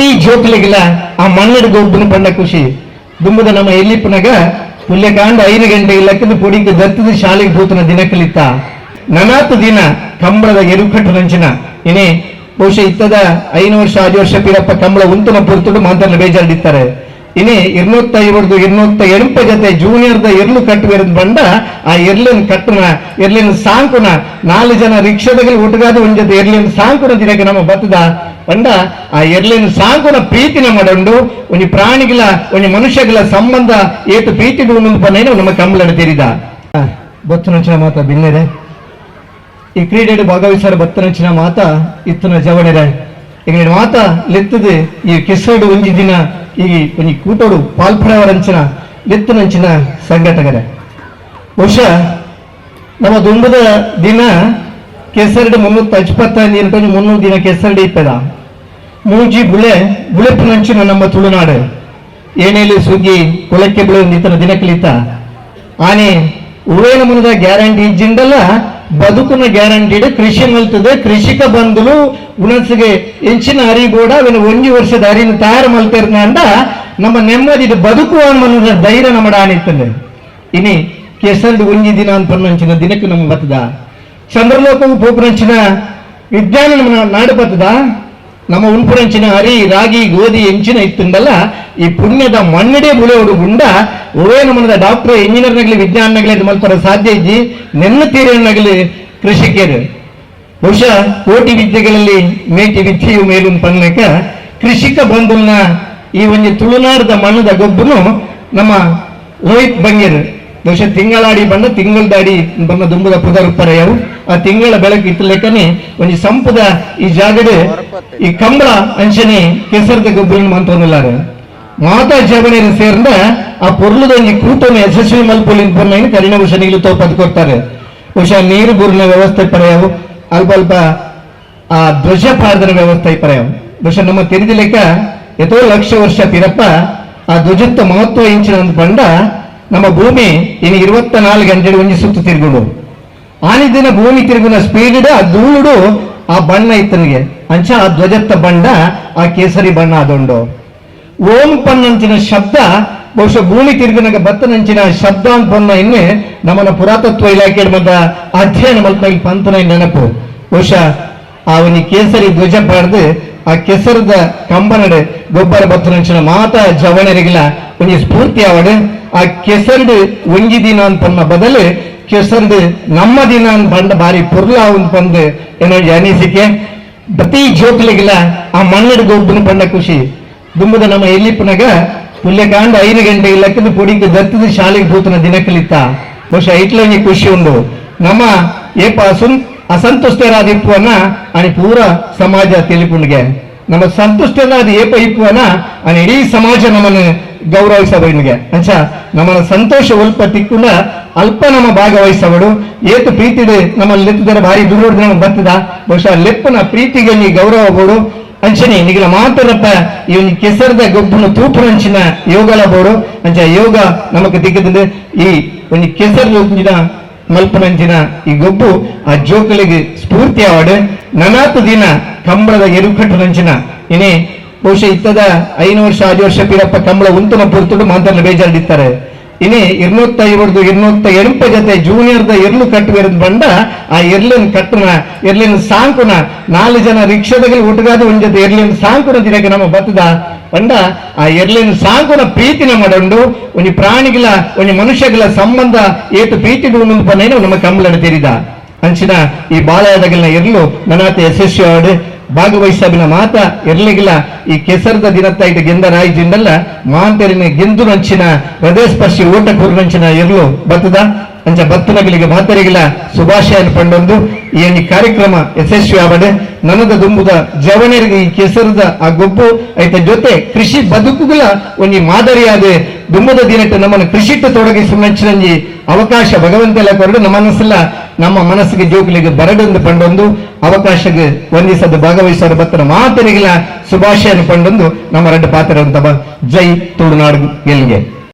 ಪ್ರತಿ ಜೋಕ್ಲಿಗಿಲ್ಲ ಆ ಮಣ್ಣಿನ ಗೊಬ್ಬನ ಪಂಡ ಖುಷಿ. ದುಂಬದ ನಮ್ಮ ಎಲ್ಲಿಪ್ಪನಾಗ? ಪುಲ್ಯಕಾಂಡ ಐದು ಗಂಟೆ ಇಲ್ಲಕ್ಕಿಂತ ಪುಡಿಗೆ ದತ್ತದ ಶಾಲೆಗೆ ಭೂತನ ದಿನ ಕಲಿತ. ನನಾತು ದಿನ ಕಂಬಳದ ಎರುಕಟ್ಟು ನಂಚಿನ. ಏನೇ, ಬಹುಶಃ ಇತ್ತದ ಐದು ವರ್ಷ ಆರು ವರ್ಷ ಪಿರಪ್ಪ ಕಂಬಳ ಉಂತನ ಪುರ್ತುಡು ಮಾತಾಡ ಬೇಜಾರಿಡ್ತಾರೆ. ಇನಿ ಇರ್ನೂತ್ತ ಇವ್ರದ್ದು ಇರ್ನೂತ್ತ ಎಂಪ ಜೊತೆ ಜೂನಿಯರ್ದ ಎರ್ಲು ಕಟ್ಟುವಿರದ್ ಬಂದ ಆ ಎರ್ಲಿನ ಕಟ್ಟುನ ಎರ್ಲಿನ ಸಾಂಕುನ ನಾಲ್ಕು ಜನ ರಿಕ್ಷಾದಲ್ಲಿ ಒಟ್ಟಗಾದ ಒಂದ್ ಜೊತೆ ಎರ್ಲಿನ ಸಾಂಕುನ ದಿನಕ್ಕೆ ನಮ್ಮ ಬತ್ತದ. ಬಂದ ಆ ಎರ್ಲಿನ ಸಾಂಕುನ ಪ್ರೀತಿನ ಮಾಡೊಂಡು ಒಂದು ಪ್ರಾಣಿಗಳ ಒಂದು ಮನುಷ್ಯಗಳ ಸಂಬಂಧ ಏತು ಪ್ರೀತಿ ಪನ್ನೇನು ನಮ್ಮ ಕಂಬಳನ ತೆರಿದ. ಬೊತ್ತನಂಚಿನ ಮಾತ ಬಿನ್ನೆರೆ ಈ ಕ್ರೀಡೆಯಲ್ಲಿ ಭಾಗವಹಿಸಲು ಬತ್ತನಂಚಿನ ಮಾತ ಇತ್ತನ ಜವಣಿರ. ಈಗ ಮಾತ ಲೆತ್ತದೆ ಈ ಕೆಸಡು ಒಂಜಿ ದಿನ ಈ ಒಂಜಿ ಕೂಟೋಡು ಪಾಲ್ಪಡವರಂಚಿನ ಎತ್ತಿನಂಚಿನ ಸಂಘಟಕರೇ. ಬಹುಶಃ ನಮ್ಮ ದುಂಬದ ದಿನ ಕೆಸರಡಿ ಮುನ್ನೂತ್ತ ಹಚ್ಪತ್ತೈದು ಎಂಟು ಮುನ್ನೂರು ದಿನ ಕೆಸರಡಿ ಇತ್ತದ ಮೂಜಿ ಬುಳೆ ಬುಳೆಪುನಂಚಿನ ನಮ್ಮ ತುಳುನಾಡು. ಏನೇಲಿ ಸುಗ್ಗಿ ಕೊಲಕ್ಕೆ ಬುಳೆ ದಿನ ಕಲಿತ ಆನೆ ಉವೇನ ಮುನದ ಗ್ಯಾರಂಟಿ ಇಜ್ಜಿಂದಲ್ಲ ಬದುಕುನ ಗ್ಯಾರಂಟಿ ಕೃಷಿ ಮಲ್ತದೆ, ಕೃಷಿಕ ಬಂದ್ಲು ಉಣಸಿಗೆ ಹೆಂಚಿನ ಅರಿಬೋಡ ಅವನ ಒಂಜಿ ವರ್ಷದ ಅರಿನ ತಯಾರು ಮಲ್ತಿರ್ನ ಅಂದ ನಮ್ಮ ನೆಮ್ಮದಿ ಬದುಕು ಮನದ ಧೈರ್ಯ ನಮ್ಮ ಆನಿತ್ತದೆ ಇನಿ ಕೆಸರ್ದು ಒಂಜಿ ದಿನ ಅಂತ ಪನ್ನಂಚಿನ ದಿನಕ್ಕೆ ನಮ್ಮ ಬತ್ತದ. ಚಂದ್ರಲೋಕವು ಪೋಪುರಂಚಿನ ವಿಜ್ಞಾನ ನಮ್ಮ ನಾಡು ಬತ್ತದ. ನಮ್ಮ ಉನ್ಪುರಂಚಿನ ಹರಿ, ರಾಗಿ, ಗೋಧಿ ಹೆಂಚಿನ ಇತ್ತುಂಡಲ್ಲ ಈ ಪುಣ್ಯದ ಮಣ್ಣಡೆ ಬುಳೆಯೋಡು ಗುಂಡ ಓವೇ ನಮ್ಮದ ಡಾಕ್ಟರ್ ಇಂಜಿನಿಯರ್ ನಗಲಿ ವಿಜ್ಞಾನ ನಗಲಿ ಮಲ್ಪರ ಸಾಧ್ಯ ಇದ್ದಿ ನೆನ್ನ ತೀರಿನಗಲಿ ಕೃಷಿಕರು. ಬಹುಶಃ ಕೋಟಿ ವಿದ್ಯೆಗಳಲ್ಲಿ ಮೇಟಿ ವಿದ್ಯೆಯು ಮೇಲು ಪನ್ನಕ ಕೃಷಿಕ ಬಂಧುನ ಈ ಒಂದು ತುಳುನಾಡದ ಮಣ್ಣದ ಗೊಬ್ಬನು ನಮ್ಮ ಲೋಹಿತ್ ಬಂಗೇರ್ ಬಹುಶಃ ತಿಂಗಳಾಡಿ ಬಂದ, ತಿಂಗಳದಾಡಿ ಬಂದ ದುಂಬದ ಪುದರ್ ಪರೆಯವು ಆ ತಿಂಗಳ ಬೆಳಕು ಇತ್ತ ಒಂದು ಸಂಪದ ಈ ಜಾಗದ ಈ ಕಂಬಳ ಅಂಚನೆ ಕೆಸರದ ಗೊಬ್ಬರ ಮಂತೊಂದಿಲ್ಲಾರು ಮಾತಾ ಜವಣಿನ ಸೇರಿದ ಆ ಪೊರ್ಲದ ಕೂತನ ಯಶಸ್ವಿ ಮಲ್ಪೊಲಿನ ಪೊನ್ನ ಕರಿಣ ಭೂಷಣಿಗಳು ತೋಪದ್ ಕೊಡ್ತಾರೆ. ಬಹುಶಃ ನೀರು ಬೂರಿನ ವ್ಯವಸ್ಥೆ ಪರೆಯವು ಅಲ್ಪ ಅಲ್ಪ ಆ ಧ್ವಜ ಪಾರ್ದನ ವ್ಯವಸ್ಥೆ ಪರೆಯವು ಬಹುಶಃ ನಮ್ಮ ತಿಳಿದ ಲೆಕ್ಕ ಲಕ್ಷ ವರ್ಷ ತಿರಪ್ಪ ಆ ಧ್ವಜತ್ತ ಮಹತ್ವ ಇಂಚಿನ ಬಂಡ ನಮ್ಮ ಭೂಮಿ ಇನ್ನು ಇರುವತ್ತ ನಾಲ್ಕು ಗಂಟೆ ಒಂಜಿ ಸುತ್ತು ತಿರುಗುಡು ಆನಿದಿನ ಭೂಮಿ ತಿರುಗುನ ಸ್ಪೀಡ್ ಆ ಧೂಳುಡು ಆ ಬಣ್ಣ ಇತ್ತನಿಗೆ. ಅಂಚ ಆ ಧ್ವಜತ್ತ ಬಣ್ಣ, ಆ ಕೇಸರಿ ಬಣ್ಣ ಅದೊಂಡು ಓಂ ಪನ್ನಂಚಿನ ಶಬ್ದ, ಬಹುಶಃ ಭೂಮಿ ತಿರುಗಿನಾಗ ಬತ್ತನಂಚಿನ ಶಬ್ದ ಅಂತ ಇನ್ನೇ ನಮ್ಮನ ಪುರಾತತ್ವ ಇಲಾಖೆ ಮದ್ದ ಅಧ್ಯಯನ ಮಲ್ತ ಪಂತನ ನೆನಪು. ಬಹುಶಃ ಅವನಿ ಕೇಸರಿ ಧ್ವಜ ಪಾಡ್ದು ಆ ಕೆಸರದ ಕಂಬನಡೆ ಗೊಬ್ಬರ ಬತ್ತನಂಚಿನ ಮಾತ ಜವಣರಿಗಿಲ್ಲ. ಒಂಜಿ ಸ್ಫೂರ್ತಿ ಆವಡೆ. ಆ ಕೆಸರ್ಡ್ ಒಂಜಿ ದಿನ ಅಂತ ಪನ್ನ ಬದಲು ಕೆಸರ್ಡ್ ನಮ್ಮ ದಿನ ಅಂತ ಬಂಡ ಬಾರಿ ಪುರ್ಲ ಅಂತ ಬಂದು ಏನೋ ಅನಿಸಿಕೆ. ಪ್ರತಿ ಜೋಕ್ಲಿಗಿಲ್ಲ ಆ ಮಣ್ಣಡ್ ಗೊಬ್ಬನ ಪಂಡ ಖುಷಿ. ದುಂಬದ ನಮ್ಮ ಎಲ್ಲಿಪ್ಪನಾಗ ಪುಲ್ಯಕಾಂಡ ಐದು ಗಂಟೆ ಇಲ್ಲಕ್ಕದ ಪುಡಿಗೆ ದತ್ತದ ಶಾಲೆಗೆ ಪೂತನ ಕಲಿತ. ಬಹುಶಃ ಇಟ್ಲಂಗಿ ಖುಷಿ ಉಂಡು. ನಮ್ಮ ಏ ಅಸುನ್ ಅಸಂತುಷ್ಟರಾದ ಇಪ್ಪುವನ್ನ అని ಪೂರ ಸಮಾಜ ತಿಳಿಪುಂಡಿಗೆ ನಮ್ಮ ಸಂತುಷ್ಟರಾದ ಏಪ ಇಪ್ಪುವನ అని ಇಡೀ ಸಮಾಜ ನಮ್ಮನ್ನು ಗೌರವಿಸಬೈನಿಗೆ ಅಂಚ ನಮ್ಮನ್ನ ಸಂತೋಷ ಒಲ್ಪ ತಿಕ್ಕುಂಡ ಅಲ್ಪ ನಮ್ಮ ಭಾಗವಹಿಸಬಡು ಏತು ಪ್ರೀತಿಡು ನಮ್ಮ ಲೆತ್ತದರ ಭಾರಿ ದೂರ ನಮ್ಮ ಬರ್ತದ ಬಹುಶಃ ಲೆಪ್ಪನ ಪ್ರೀತಿಗೆ ನೀ ಗೌರವ ಬೋಡು ಅಂಚನೆ ನಿಗಲ ಮಾತರಪ್ಪ ಇವನ್ ಕೆಸರದ ಗೊಬ್ಬನ ತೂಪುರಂಚಿನ ಯೋಗಲ ಬೋಡು ಅಂಚ ಯೋಗ ನಮಕ್ ದಿಕ್ಕದಿಂದ ಈ ಒಂದು ಕೆಸರು ಒಂಜಿನ ಮಲ್ಪನಂಚಿನ ಈ ಗೊಬ್ಬು ಆ ಜೋಕಳಿಗೆ ಸ್ಫೂರ್ತಿ ಆವಡು. ನನಾತು ದಿನ ಕಂಬಳದ ಎರುಕಟ್ಟನಂಚಿನ ಏನೇ ಬಹುಶಃ ಇತ್ತದ ಐನು ವರ್ಷ ಆರು ವರ್ಷ ಪೀರಪ್ಪ ಕಂಬಳ ಉಂತನ ಪುರ್ತುಡು ಮಾತನ್ನ ಬೇಜಾರಿಡ್ತಾರೆ ಇನಿ ಇರ್ನೂತ್ತ ಇವ್ರದ್ದು ಇರ್ನೂತ್ತ ಎಂಪ ಜೊತೆ ಜೂನಿಯರ್ದ ಎರ್ಲು ಕಟ್ಟುವಿರದ್ ಬಂಡ ಆ ಎರ್ಲಿನ ಕಟ್ಟುನ ಎರ್ಲಿನ ಸಾಂಕುನ ನಾಲ್ಕು ಜನ ರಿಕ್ಷಾದಲ್ಲಿ ಹುಟ್ಟಗಾದ ಒಂದ್ ಜೊತೆ ಎರ್ಲಿನ ಸಾಂಕುನ ದಿನಕ್ಕೆ ನಮ್ಮ ಬತ್ತದ ಬಂಡ ಆ ಎರ್ಲಿನ ಸಾಂಕುನ ಪ್ರೀತಿನ ಮಾಡೊಂಡು ಒಂಜಿ ಪ್ರಾಣಿಗಳ ಒಂಜಿ ಮನುಷ್ಯಗಳ ಸಂಬಂಧ ಏತು ಪ್ರೀತಿ ಪನ್ನೇನು ನಮ್ಮ ಕಂಬಳನ ತೆರಿದ. ಅಂಚಿನ ಈ ಬಾಲಯದಗಿನ ಎರ್ಲು ನನಾತ ಯಶಸ್ವಿ ಭಾಗವಹಿಸಬಿನ ಮಾತ ಎರ್ಲಿಗಿಲ್ಲ ಈ ಕೆಸರದ ದಿನತ್ತ ಇಟ್ಟು ಗೆಂದರಾಯಿ ಜಿಂಡಲ್ಲ ಮಾಂತೆರಿನ ಗೆಂದು ನಂಚಿನ ಹೃದಯ ಸ್ಪರ್ಶಿ ಓಟ ಕೂರ್ನಂಚಿನ ಎರ್ಲು ಬತ್ತದ ಅಂಚ ಬತ್ತನಗಳಿಗೆ ಮಾತರಿಗಿಲ್ಲ. ಶುಭಾಶಯ ಪಂಡೊಂದು ಈ ಕಾರ್ಯಕ್ರಮ ಯಶಸ್ವಿ ಆವಡೆ? ನನದ ದುಂಬುದ ಜವಣರಿಗೆ ಈ ಕೆಸರದ ಆ ಗೊಬ್ಬು ಐತ ಜೊತೆ ಕೃಷಿ ಬದುಕುಗಳ ಒಂದು ಮಾದರಿಯಾದ. ದುಂಬದ ದಿನಕ್ಕೆ ನಮ್ಮನ್ನು ಕೃಷಿಟ್ಟು ತೊಡಗಿಸುವ ನಂಚಿನಂಜಿ ಅವಕಾಶ ಭಗವಂತೆಲ್ಲ ಕೊರಡು ನಮ್ಮ ನಮ್ಮ ಮನಸ್ಸಿಗೆ ಜೋಗುಲಿಗೆ ಬರಡೊಂದು ಪಂಡೊಂದು, ಅವಕಾಶಕ್ಕೆ ವಂದಿಸದ ಭಾಗವಹಿಸೋರ ಭತ್ತರ ಮಾತರಿಗಿಲ್ಲ ಶುಭಾಶಯನ ಪಂಡೊಂದು ನಮ್ಮ ಎರಡು ಪಾತ್ರ ಅಂತ ಜೈ ತುಳುನಾಡು ಗೆಲ್ಗೆ